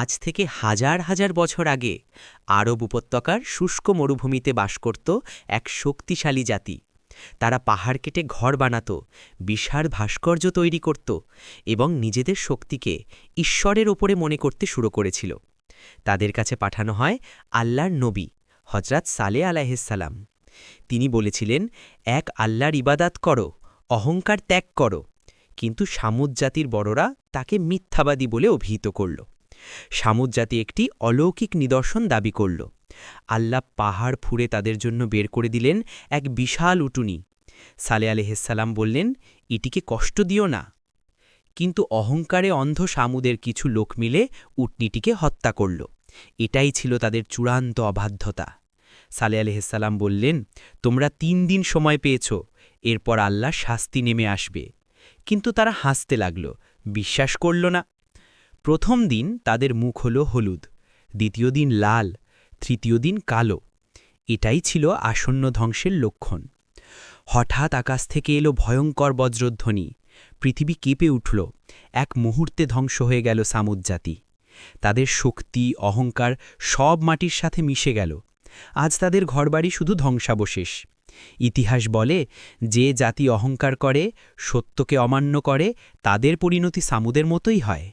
আজ থেকে হাজার হাজার বছর আগে আরব উপত্যকার শুষ্ক মরুভূমিতে বাস করত এক শক্তিশালী জাতি। তারা পাহাড় কেটে ঘর বানাত, বিশাল ভাস্কর্য তৈরি করত এবং নিজেদের শক্তিকে ঈশ্বরের ওপরে মনে করতে শুরু করেছিল। তাদের কাছে পাঠানো হয় আল্লাহর নবী হজরত সালে আলাইহিসাল্লাম তিনি বলেছিলেন, এক আল্লাহর ইবাদাত করো, অহংকার ত্যাগ করো। কিন্তু সামুদ জাতির বড়রা তাকে মিথ্যাবাদী বলে অভিহিত করল। সামুদ জাতি একটি অলৌকিক নিদর্শন দাবি করল। আল্লাহ পাহাড় ফুঁড়ে তাদের জন্য বের করে দিলেন এক বিশাল উটুনি। সালে আলহিসাল্লাম বললেন, এটিকে কষ্ট দিও না। কিন্তু অহংকারে অন্ধ সামুদের কিছু লোক মিলে উটনিটিকে হত্যা করল। এটাই ছিল তাদের চূড়ান্ত অবাধ্যতা। সালে আলহিসাল্লাম বললেন, তোমরা তিন দিন সময় পেয়েছ, এরপর আল্লাহ শাস্তি নেমে আসবে। কিন্তু তারা হাসতে লাগল, বিশ্বাস করল না। প্রথম দিন তাদের মুখ হল হলুদ, দ্বিতীয় দিন লাল, তৃতীয় দিন কালো। এটাই ছিল আসন্ন ধ্বংসের লক্ষণ। হঠাৎ আকাশ থেকে এলো ভয়ঙ্কর বজ্রধ্বনি। পৃথিবী কেঁপে উঠল। এক মুহূর্তে ধ্বংস হয়ে গেল সামুদ জাতি। তাদের শক্তি, অহংকার সব মাটির সাথে মিশে গেল। আজ তাদের ঘরবাড়ি শুধু ধ্বংসাবশেষ। ইতিহাস বলে, যে জাতি অহংকার করে, সত্যকে অমান্য করে, তাদের পরিণতি সামুদের মতোই হয়।